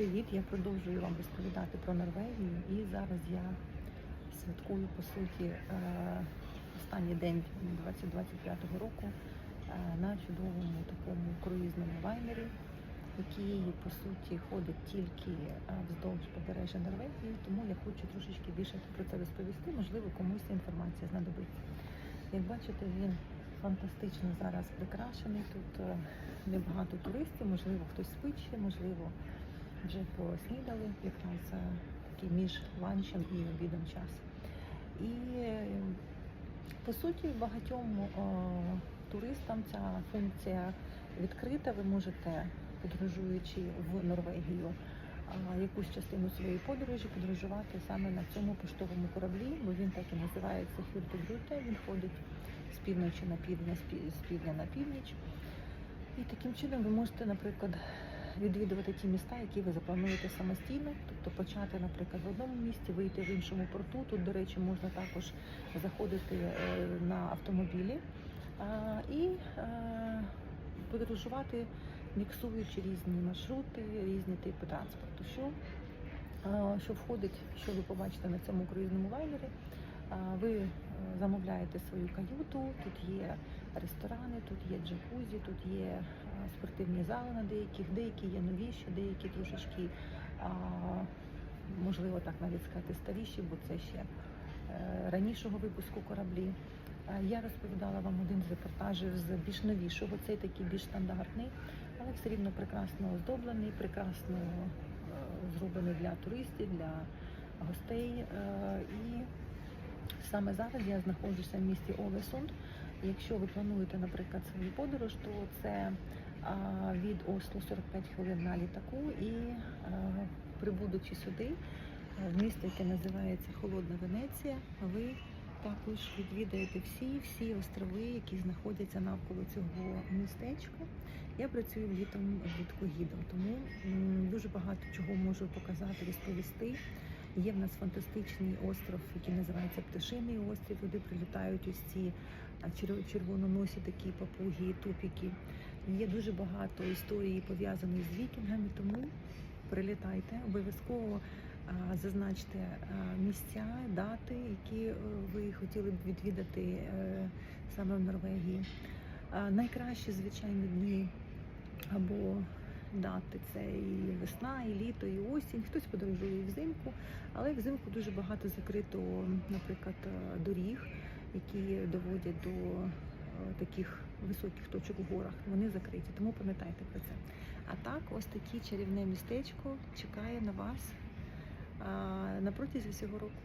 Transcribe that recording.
Привіт! Я продовжую вам розповідати про Норвегію. І зараз я святкую по суті е, останній день 2025 року е, на чудовому такому круїзному лайнері, який по суті ходить тільки е, вздовж побережжя Норвегії. Тому я хочу трошечки більше про це розповісти. Можливо, комусь ця інформація знадобиться. Як бачите, він фантастично зараз прикрашений. Тут небагато туристів, можливо, хтось спить ще, можливо, вже поснідали, якраз такий між ланчем і обідом час. І е, по суті, багатьом туристам ця функція відкрита. Ви можете, подорожуючи в Норвегію, якусь частину своєї подорожі подорожувати саме на цьому поштовому кораблі, бо він так і називається Хюртегрюте. Він ходить з півночі на півдня, з півдня на північ. І таким чином ви можете, наприклад, відвідувати ті міста, які ви заплануєте самостійно, тобто почати, наприклад, в одному місті, вийти в іншому порту. Тут, до речі, можна також заходити е, на автомобілі і е, подорожувати, міксуючи різні маршрути, різні типи транспорту. Що, е, що входить, що ви побачите на цьому круїзному лайнері. Ви замовляєте свою каюту, тут є ресторани, тут є джакузі, тут є е, спортивні зали на деяких, деякі є новіші, деякі трошечки, можливо, так навіть сказати, старіші, бо це ще е, ранішого випуску кораблі. Я розповідала вам один з репортажів з більш новішого, цей такий більш стандартний, але все рівно прекрасно оздоблений, прекрасно е, зроблений для туристів, для гостей. І Саме зараз я знаходжуся в місті Олесунд. Якщо ви плануєте, наприклад, свою подорож, то це від Осло 45 хвилин на літаку і прибудучи сюди, в місто, яке називається Холодна Венеція, ви також відвідаєте всі всі острови, які знаходяться навколо цього містечка. Я працюю літом влітку гідом, тому дуже багато чого можу показати, розповісти. Є в нас фантастичний остров, який називається Пташиний острів. Туди прилітають ось ці червононосі такі папуги, тупіки. Є дуже багато історій пов'язаних з вікінгами, тому прилітайте. Обов'язково зазначте місця, дати, які е, ви хотіли б відвідати е, саме в Норвегії. Найкращі, звичайно, дні дати це і весна, і літо, і осінь. Хтось подорожує і взимку, але взимку дуже багато закрито, наприклад, е, доріг, які доводять до е, таких високих точок у горах. Вони закриті, тому пам'ятайте про це. А так, ось таке чарівне містечко чекає на вас а, на протязі всього року.